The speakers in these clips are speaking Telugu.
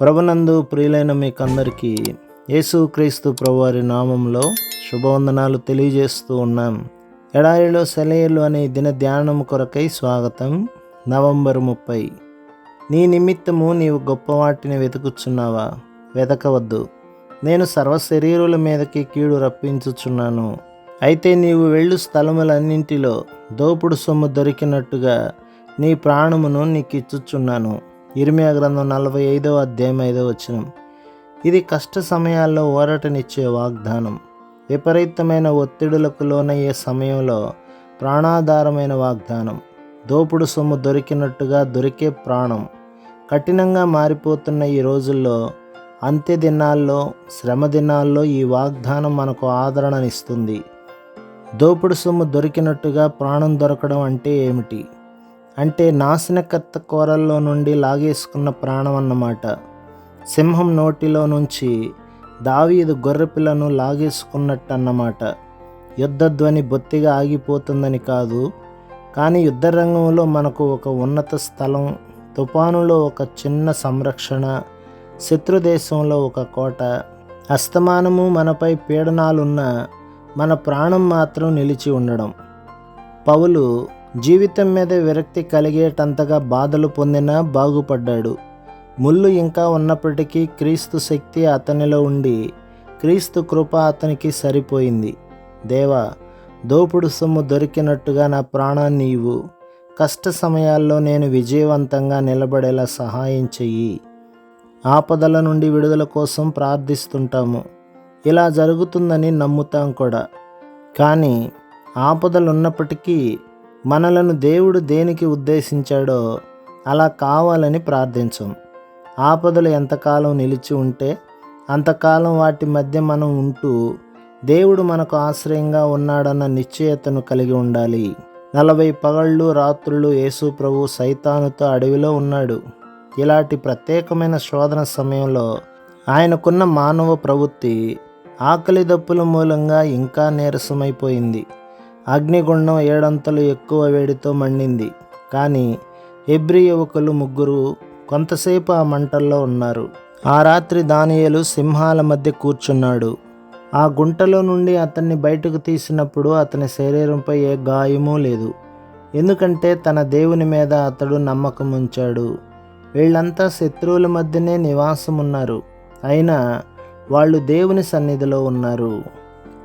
ప్రభునందు ప్రియులైన మీకు అందరికీ యేసుక్రీస్తు ప్రభువారి నామంలో శుభవందనాలు తెలియజేస్తూ ఉన్నాం. ఎడారిలో సెలయలు అనే దిన ధ్యానం కొరకై స్వాగతం. నవంబర్ ముప్పై. నీ నిమిత్తము నీవు గొప్ప వాటిని వెతుకుచున్నావా? వెతకవద్దు. నేను సర్వ శరీరుల మీదకి కీడు రప్పించుచున్నాను. అయితే నీవు వెళ్ళు స్థలములన్నింటిలో దోపుడు సొమ్ము దొరికినట్టుగా నీ ప్రాణమును నీకు ఇచ్చుచున్నాను ఇరిమియా గ్రంథం నలభై ఐదవ అధ్యాయం ఐదవ వచనం. ఇది కష్ట సమయాల్లో ఓరటనిచ్చే వాగ్దానం. విపరీతమైన ఒత్తిడులకు లోనయ్యే సమయంలో ప్రాణాధారమైన వాగ్దానం. దోపుడు సొమ్ము దొరికినట్టుగా దొరికే ప్రాణం. కఠినంగా మారిపోతున్న ఈ రోజుల్లో అంత్య దినాల్లో శ్రమ దినాల్లో ఈ వాగ్దానం మనకు ఆదరణనిస్తుంది. దోపుడు సొమ్ము దొరికినట్టుగా ప్రాణం దొరకడం అంటే ఏమిటి? అంటే నాశనకర్త కోరల్లో నుండి లాగేసుకున్న ప్రాణం అన్నమాట సింహం నోటిలో నుంచి దావీదు గొర్రెపిల్లను లాగేసుకున్నట్టు అన్నమాట యుద్ధధ్వని బొత్తిగా ఆగిపోతుందని కాదు కానీ యుద్ధరంగంలో మనకు ఒక ఉన్నత స్థలం తుఫానులో ఒక చిన్న సంరక్షణ శత్రుదేశంలో ఒక కోట అస్తమానము మనపై పీడనాలున్న మన ప్రాణం మాత్రం నిలిచి ఉండడం. పౌలు జీవితం మీద విరక్తి కలిగేటంతగా బాధలు పొందినా బాగుపడ్డాడు. ముళ్ళు ఇంకా ఉన్నప్పటికీ క్రీస్తు శక్తి అతనిలో ఉండి క్రీస్తు కృప అతనికి సరిపోయింది. దేవా దోపుడు సొమ్ము దొరికినట్టుగా నా ప్రాణాన్ని ఇవ్వు. కష్ట సమయాల్లో నేను విజయవంతంగా నిలబడేలా సహాయం చెయ్యి. ఆపదల నుండి విడుదల కోసం ప్రార్థిస్తుంటాము. ఇలా జరుగుతుందని నమ్ముతాం కూడా. కానీ ఆపదలు ఉన్నప్పటికీ మనలను దేవుడు దేనికి ఉద్దేశించాడో అలా కావాలని ప్రార్థించం. ఆపదలు ఎంతకాలం నిలిచి ఉంటే అంతకాలం వాటి మధ్య మనం ఉంటూ దేవుడు మనకు ఆశ్రయంగా ఉన్నాడన్న నిశ్చయతను కలిగి ఉండాలి. నలభై పగళ్ళు రాత్రులు యేసు ప్రభు సైతానుతో అడవిలో ఉన్నాడు. ఇలాంటి ప్రత్యేకమైన శోధన సమయంలో ఆయనకున్న మానవ ప్రవృత్తి ఆకలి దప్పుల మూలంగా ఇంకా నీరసమైపోయింది. అగ్నిగుండం ఏడంతలు ఎక్కువ వేడితో మండింది. కానీ హెబ్రి యువకులు ముగ్గురు కొంతసేపు ఆ మంటల్లో ఉన్నారు. ఆ రాత్రి దానియలు సింహాల మధ్య కూర్చున్నాడు. ఆ గుంటలో నుండి అతన్ని బయటకు తీసినప్పుడు అతని శరీరంపై ఏ గాయమూ లేదు. ఎందుకంటే తన దేవుని మీద అతడు నమ్మకం ఉంచాడు వీళ్ళంతా శత్రువుల మధ్యనే నివాసం ఉన్నారు అయినా వాళ్ళు దేవుని సన్నిధిలో ఉన్నారు.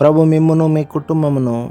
ప్రభు మిమ్మును మీ కుటుంబమును